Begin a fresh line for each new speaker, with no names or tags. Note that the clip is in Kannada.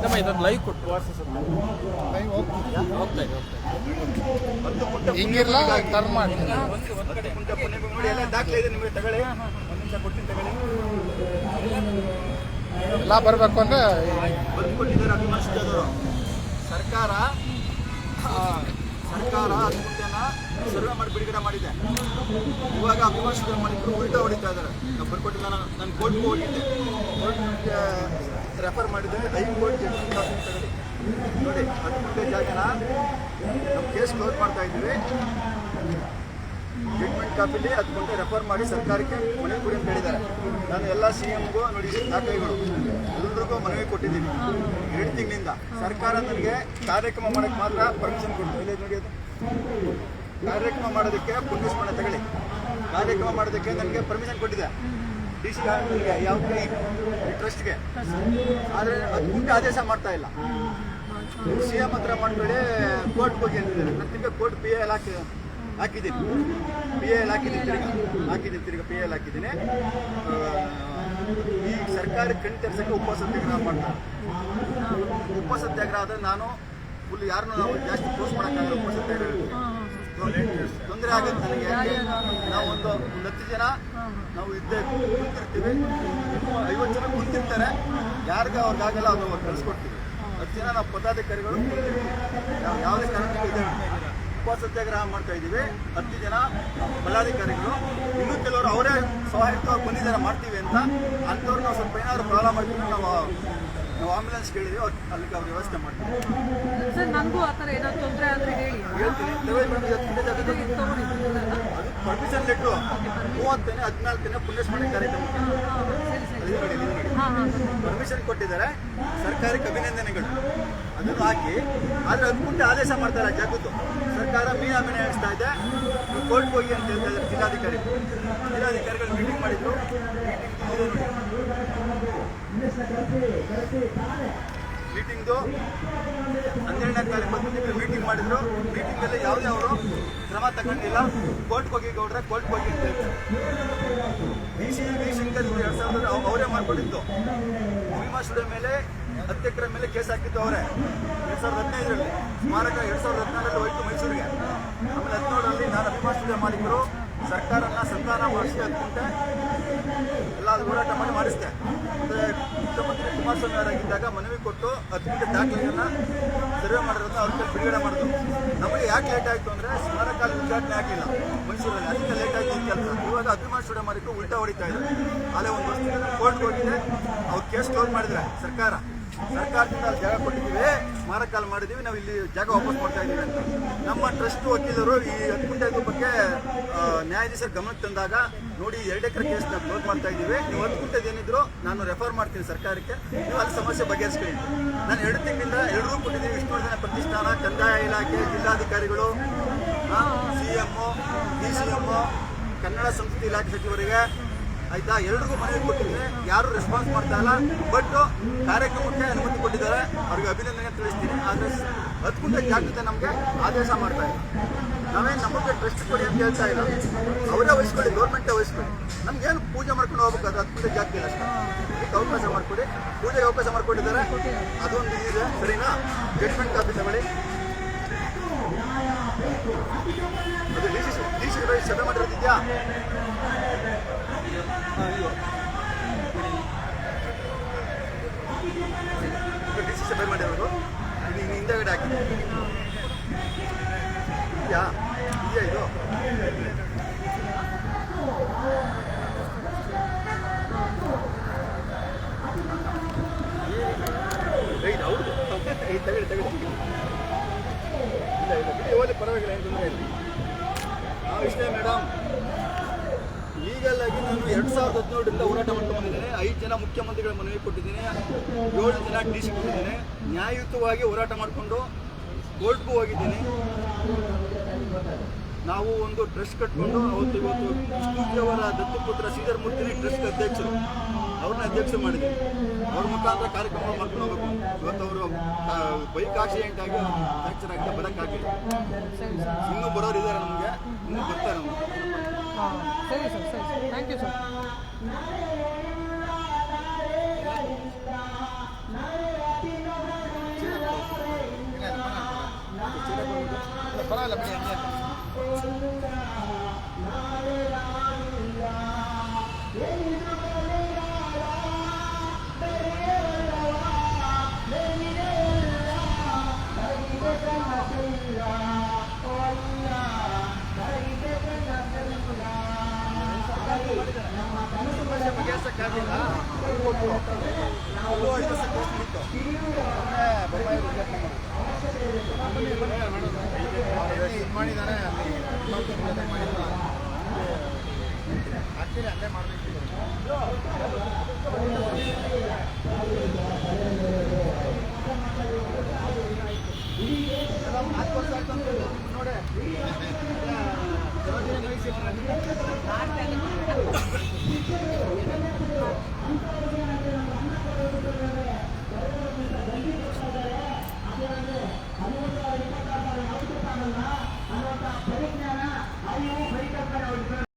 ನಮ್ಮ ಇದೊಂದು ಲೈವ್ ಕೊಟ್ಟು ಹೋಗ್ತಾ ಇದೆ. ಹೋಗ್ತಾ ಇದೆ
ಹಿಂಗಿರ್ಲ ಟರ್ನ್ ಮಾಡಿ
ಕುಂಟ ಪುಣ್ಯ ನೋಡಿ ಎಲ್ಲ ದಾಖಲೆ ಇದೆ ನಿಮಗೆ ತಗೊಳ್ಳಿ. ಒಂದು ನಿಮಿಷ ಕೊಡ್ತೀನಿ ತಗೊಳ್ಳಿ.
ಎಲ್ಲ ಬರಬೇಕು ಅಂದ್ರೆ
ಬಂದು ಕೊಟ್ಟಿದ್ದಾರೆ ಅಭಿಮಾನಿಸಿದವರು ಸರ್ಕಾರ ಆ, ಸರ್ಕಾರ ಸರ್ವೆ ಮಾಡಿ ಬಿಡುಗಡೆ ಮಾಡಿದೆ ಇವಾಗ ಅಭಿಮಾನಿಸಿದ ಮಾಡಿದ್ರು ಉಲ್ಟಾ ಹೊಡಿತಾ ಇದ್ದಾರೆ. ನಾವು ಬರ್ಕೊಟ್ಟಿಲ್ಲ, ನಾನು ಕೋರ್ಟ್ಗೆ ಹೋಗಿದ್ದೆ ಕೋರ್ಟ್ಗೆ ರೆಫರ್ ಮಾಡಿದೆ ಹೈಕೋರ್ಟ್ ನೋಡಿ ಹತ್ತು ಗುಂಟೆ ಜಾಗನ ನಮ್ಮ ಕೇಸ್ ಕ್ಲೋಸ್ ಮಾಡ್ತಾ ಇದ್ದೀವಿ. ಟ್ರೀಟ್ಮೆಂಟ್ ಕಾಪಿಲಿ ಹತ್ತು ಗಂಟೆ ರೆಫರ್ ಮಾಡಿ ಸರ್ಕಾರಕ್ಕೆ ಮನವಿ ಕೊಡಿ ಅಂತ ಹೇಳಿದ್ದಾರೆ. ನಾನು ಎಲ್ಲ ಸಿ ಎಮ್ಗೂ ನೋಡಿ ದಾಖಲೆಗಳು ಎಲ್ಲರಿಗೂ ಮನವಿ ಕೊಟ್ಟಿದ್ದೀನಿ. ಎರಡು ತಿಂಗಳಿಂದ ಸರ್ಕಾರ ನನಗೆ ಕಾರ್ಯಕ್ರಮ ಮಾಡೋಕ್ಕೆ ಮಾತ್ರ ಪರ್ಮಿಷನ್ ಕೊಡ್ತು. ಇಲ್ಲಿ ನೋಡಿ ಅದು? ಕಾರ್ಯಕ್ರಮ ಮಾಡೋದಕ್ಕೆ ಪುಣ್ಯಸ್ಮರಣ ತಗೊಳ್ಳಿ. ಕಾರ್ಯಕ್ರಮ ಮಾಡೋದಕ್ಕೆ ನನಗೆ ಪರ್ಮಿಷನ್ ಕೊಟ್ಟಿದೆ. ಡಿ ಸಿ ನನಗೆ ಯಾವ ಟ್ರಸ್ಟ್ಗೆ ಆದರೆ ಅದು ಮುಂದೆ ಆದೇಶ ಮಾಡ್ತಾ ಇಲ್ಲ. ಸಿ ಎಂ ಹತ್ರ ಮಾಡಬೇಡಿ ಕೋರ್ಟ್ ಬಗ್ಗೆ ನಾನು ತಿರ್ಗಿ ಕೋರ್ಟ್ ಪಿ ಎಲ್ ಹಾಕಿ, ಹಾಕಿದ್ದೀನಿ. ಪಿ ಎಲ್ ಹಾಕಿದ್ದೀನಿ ತಿರ್ಗಿ. ಹಾಕಿದ್ದೀನಿ ತಿರ್ಗಿ ಪಿ ಎಲ್ ಹಾಕಿದ್ದೀನಿ. ಈ ಸರ್ಕಾರ ಕಣ್ ತೆರೆಸಕ್ಕೆ ಉಪ ಸತ್ಯಾಗ್ರಹ ಮಾಡ್ತಾರೆ. ಉಪ ಸತ್ಯಾಗ್ರಹ ಆದರೆ ನಾನು ಫುಲ್ ಯಾರನ್ನೂ ನಾವು ಜಾಸ್ತಿ ಪೋಸ್ಟ್ ಮಾಡೋಕ್ಕಾಗಲ್ಲ ಉಪ ತೊಂದರೆ ಆಗುತ್ತೆ ನನಗೆ. ನಾವು ಒಂದು ಒಂದು ಹತ್ತು ಜನ ನಾವು ಇದ್ದೇ ಕುಂತಿರ್ತೀವಿ. ಐವತ್ತು ಜನ ಕುಂತಿರ್ತಾರೆ. ಯಾರಿಗೂ ಅವ್ರಿಗಾಗಲ್ಲ, ಅದು ಅವ್ರು ಕಳಿಸ್ಕೊಡ್ತೀವಿ. ಹತ್ತು ಜನ ನಾವು ಪದಾಧಿಕಾರಿಗಳು ನಾವು ಯಾವುದೇ ಕಾರಣಕ್ಕೂ ಇದೆ ಉಪ ಸತ್ಯಾಗ್ರಹ ಮಾಡ್ತಾ ಇದ್ದೀವಿ. ಹತ್ತು ಜನ ಪದಾಧಿಕಾರಿಗಳು. ಇನ್ನೂ ಕೆಲವರು ಅವರೇ ಸಹಾಯಕವಾಗಿ ಬಂದಿದ್ದಾರೆ, ಮಾಡ್ತೀವಿ ಅಂತ. ಅಂಥವ್ರು ನಾವು ಸ್ವಲ್ಪ ಏನಾದರೂ ಪ್ರಾಬ್ಲಮ್ ಮಾಡ್ತೀವಿ ನಾವು ನಾವು ಆಂಬುಲೆನ್ಸ್ ಕೇಳಿದ್ವಿ ಅವ್ರು ಅಲ್ಲಿಗೆ ಅವ್ರು ವ್ಯವಸ್ಥೆ ಮಾಡ್ತೀವಿ
ಸರ್ ನನಗೂ ಆ ಥರ ಏನಾದ್ರು ತೊಂದರೆ ಆದರೆ ಹೇಳಿ.
ಹೇಳ್ತೀನಿ. ತಗೊಳ್ಳಿ ಮೇಡಮ್ ಇವತ್ತು ಮುಂದೆ ಜಾಗದಲ್ಲಿ
ಇದು ತಗೊಳ್ಳಿ.
ಅದು ಪರ್ಮಿಷನ್ ಲೆಟ್ರು ಮೂವತ್ತನೇ ಹದಿನಾಲ್ಕನೇ ಪುಣ್ಯಸ್ಮರಣೆ ಕಾರ್ಯಕ್ರಮ. ಪರ್ಮಿಷನ್ ಕೊಟ್ಟಿದ್ದಾರೆ. ಸರ್ಕಾರಕ್ಕೆ ಅಭಿನಂದನೆಗಳು. ಅದನ್ನು ಹಾಕಿ ಆದರೆ ಮುಂದೆ ಆದೇಶ ಮಾಡ್ತಾರೆ ಜಗತ್ತು ಸರ್ಕಾರ ಮೀನಾ ಅಭಿನಯ ಎಣಿಸ್ತಾ ಇದೆ. ಕೋರ್ಟ್ ಕೋರ್ಟ್ಗೆ ಹೋಗಿ ಅಂತ ಹೇಳ್ತಾ ಇದ್ದಾರೆ ಜಿಲ್ಲಾಧಿಕಾರಿ. ಜಿಲ್ಲಾಧಿಕಾರಿಗಳು ಮೀಟಿಂಗ್ ಮಾಡಿದ್ರು. ಮೀಟಿಂಗ್ದು ಹನ್ನೆರಡನೇ ತಾರೀಕು ತಿಂಗಳು ಮೀಟಿಂಗ್ ಮಾಡಿದ್ರು. ಮೀಟಿಂಗಲ್ಲಿ ಯಾವುದೇ ಅವರು ಕ್ರಮ ತಗೊಂಡಿಲ್ಲ. ಕೋರ್ಟ್ ಹೋಗಿ ಗೌಡ್ರೆ ಕೋರ್ಟ್ ಹೋಗಿ ಡಿ ಸಿ ವಿ ಶಂಕರ್ ಎರಡು ಸಾವಿರದ ಅವರೇ ಮಾಡ್ಕೊಂಡಿತ್ತು ಭೀಮಾ ಸ್ಟುಡಿಯೋ ಮೇಲೆ ಹತ್ತು ಎಕರೆ ಮೇಲೆ ಕೇಸ್ ಹಾಕಿದ್ದು ಅವರೇ. ಎರಡು ಸಾವಿರದ ಹದಿನೈದರಲ್ಲಿ. ಸ್ಮಾರಕ ಎರಡು ಸಾವಿರದ ಹದಿನಾರರಲ್ಲಿ ಹೋಯ್ತು ಮೈಸೂರಿಗೆ. ಆಮೇಲೆ ಹದಿನೇಳರಲ್ಲಿ ನಾನು ಭೀಮಾ ಸ್ಟುಡಿಯೋ ಮಾಲೀಕರು. ಸರ್ಕಾರನ ಸರ್ಕಾರ ಮಾಡಿಸಿ ಅಂದ್ಕೊಂಡೆ. ಎಲ್ಲ ಹೋರಾಟ ಮಾಡಿ ಮಾಡಿಸಿದೆ. ಕುಮಾರಸ್ವಾಮಿ ಅವರಾಗಿದ್ದಾಗ ಮನವಿ ಕೊಟ್ಟು ಹತ್ತು ಗಂಟೆ ಸರ್ವೆ ಮಾಡಿರೋದನ್ನ ಅವ್ರ ಕೈಲಿ ಬಿಡುಗಡೆ ಮಾಡಿದ್ರು. ನಮಗೆ ಯಾಕೆ ಲೇಟ್ ಆಯಿತು ಅಂದರೆ ಸ್ಮಾರಕ ಅಲ್ಲಿ ಉದ್ಘಾಟನೆ ಆಗಲಿಲ್ಲ ಮೈಸೂರಲ್ಲಿ. ಅದಕ್ಕೆ ಲೇಟ್ ಆಯ್ತು ಕೆಲಸ. ಇವಾಗ ಅಭಿಮಾನ ಸ್ಟುಡಿಯೋ ಮಾಲೀಕರು ಉಲ್ಟಾ ಹೊಡಿತಾ ಇದ್ದಾರೆ ಅಲ್ಲೇ ಒಂದು ವರ್ಷದಿಂದ ಕೋರ್ಟ್ಗೆ ಹೋಗಿದೆ. ಅವ್ರು ಕೇಸ್ ಕ್ಲೋಸ್ ಮಾಡಿದರೆ ಸರ್ಕಾರ. ಸರ್ಕಾರದಿಂದ ಜಾಗ ಕೊಟ್ಟಿದ್ದೀವಿ. ಸ್ಮಾರಕ ಮಾಡಿದೀವಿ, ನಾವು ಇಲ್ಲಿ ಜಾಗ ವಾಪಸ್ ಮಾಡ್ತಾ ಇದ್ದೀವಿ ಅಂತ. ನಮ್ಮ ಟ್ರಸ್ಟ್ ವಕೀಲರು ಈ ಹತ್ತು ಬಗ್ಗೆ ನ್ಯಾಯಾಧೀಶರ ಗಮನಕ್ಕೆ ತಂದಾಗ ನೋಡಿ ಎರಡು ಎಕರೆ ನಾವು ಕ್ಲೋಸ್ ಮಾಡ್ತಾ ಇದ್ದೀವಿ ನೀವು ಹತ್ತು ಏನಿದ್ರು ನಾನು ರೆಫರ್ ಮಾಡ್ತೀನಿ ಸರ್ಕಾರಕ್ಕೆ. ನೀವು ಅಲ್ಲಿ ಸಮಸ್ಯೆ ಬಗೆಹರಿಸ್ಕೊಳ್ಳಿ. ನಾನು ಎರಡು ತಿಂಗಳಿಂದ ಎರಡೂ ಕೊಟ್ಟಿದ್ದೀವಿ. ಜನ ಪ್ರತಿಷ್ಠಾನ, ಕಂದಾಯ ಇಲಾಖೆ, ಜಿಲ್ಲಾಧಿಕಾರಿಗಳು C M D C M Kannada ಸಂಸ್ಕೃತಿ ಇಲಾಖೆ ಸಚಿವರಿಗೆ ಆಯ್ತಾ? ಎಲ್ರಿಗೂ ಮನವಿ ಕೊಟ್ಟಿದ್ರೆ, ಯಾರು ರೆಸ್ಪಾನ್ಸ್ ಮಾಡ್ತಾ ಇಲ್ಲ. ಬಟ್ ಕಾರ್ಯಕ್ರಮಕ್ಕೆ ಅನುಮತಿ ಕೊಟ್ಟಿದ್ದಾರೆ. ಅವ್ರಿಗೆ ಅಭಿನಂದನೆ ತಿಳಿಸ್ತೀನಿ. ಆದರೆ ಹತ್ತು ಗುಂಟೆ ನಮ್ಗೆ ನಮಗೆ ಆದೇಶ ಮಾಡ್ತಾ ಇಲ್ಲ. ನಾವೇನು ನಮಗೆ ಟ್ರಸ್ಟ್ ಕೊಡಿ ಅಂತ ಹೇಳ್ತಾ ಇಲ್ಲ. ಅವರೇ ವಹಿಸ್ಕೊಳ್ಳಿ ಗೌರ್ಮೆಂಟೇ ವಹಿಸ್ಕೊಳ್ಳಿ. ನಮ್ಗೇನು ಪೂಜೆ ಮಾಡ್ಕೊಂಡು ಹೋಗ್ಬೇಕಾದ್ರೆ ಗುಂಟೆ ಜಾಗ ಇಲ್ಲ ಅಷ್ಟೇ. ಇದಕ್ಕೆ ಅವಕಾಶ ಮಾಡಿಕೊಡಿ. ಪೂಜೆಗೆ ಅವಕಾಶ ಮಾಡಿಕೊಟ್ಟಿದ್ದಾರೆ ಅದೊಂದು ಇದೆ. ಸರಿನಾ? ಜಡ್ಜ್ಮೆಂಟ್ ಕಾಪಿ ತಗೊಳ್ಳಿ. ಅದು ಡಿ ಸಿ ಡಿ ಸಿ ಸಭೆ ಮಾಡಿರೋದಿದ್ಯಾ ಇನ್ನು ಹಿಂದೆಗಡೆ ಹಾಕಿದೆ ಇದೆಯಾ ಇದೆಯಾ ಇದು ಏ, ಇದು ಹೌದು ಏ, ತಗೊಳ್ಳಿ ತಗೊಳ್ಳಿ ಇಲ್ಲ ಇಲ್ಲ ಬಿಡಿ ಹೋಗಿ ಪರವಾಗಿಲ್ಲ ಏನು ತೊಂದರೆ ಇಲ್ಲ ಆ ವಿಷಯ ಮೇಡಮ್ ಲೀಗಲ್ ಆಗಿ ನಾನು ಎರಡು ಸಾವಿರದ ಹದಿನೇಳರಿಂದ ಹೋರಾಟ ಮಾಡ್ಕೊಂಡು ಐದು ಜನ ಮುಖ್ಯಮಂತ್ರಿಗಳ ಮನವಿ ಕೊಟ್ಟಿದ್ದೇನೆ. ಏಳು ಜನ ಡಿ ಸಿ ಕೊಟ್ಟಿದ್ದೇನೆ. ನ್ಯಾಯಯುತವಾಗಿ ಹೋರಾಟ ಮಾಡಿಕೊಂಡು ಕೋರ್ಟ್ಗೂ ಹೋಗಿದ್ದೀನಿ. ನಾವು ಒಂದು ಟ್ರಸ್ಟ್ ಕಟ್ಕೊಂಡು ಅವತ್ತು ಇವತ್ತು ವಿಷ್ಣುಜಿಯವರ ದತ್ತುಪುತ್ರ ಶ್ರೀಧರ್ ಮೂರ್ತಿನಿ ಟ್ರಸ್ಟ್ ಅಧ್ಯಕ್ಷರು. ಅವ್ರನ್ನ ಅಧ್ಯಕ್ಷರು ಮಾಡಿದ್ವಿ. ಅವ್ರ ಮುಖಾಂತರ ಕಾರ್ಯಕ್ರಮ ಮಾಡ್ಕೊಂಡು ಹೋಗ್ಬೇಕು. ಇವತ್ತು ಅವರು ಬೈಕ್ ಆಕ್ಸಿಡೆಂಟ್ ಆಗಿ ಫ್ರಾಕ್ಚರ್ ಆಗಿ ಬರೋಕ್ಕಾಗಿಲ್ಲ ಇನ್ನೂ ಬರೋರು ಇದ್ದಾರೆ ನಮಗೆ. ಇನ್ನೂ ಬರ್ತಾರೆ ನಮಗೆ
ಸರ್ ಸರಿ, ಸರ್ ಥ್ಯಾಂಕ್ ಯು ಸರ್
ಬಗೆಹರಿಸಕ್ಕಾಗಿಲ್ಲ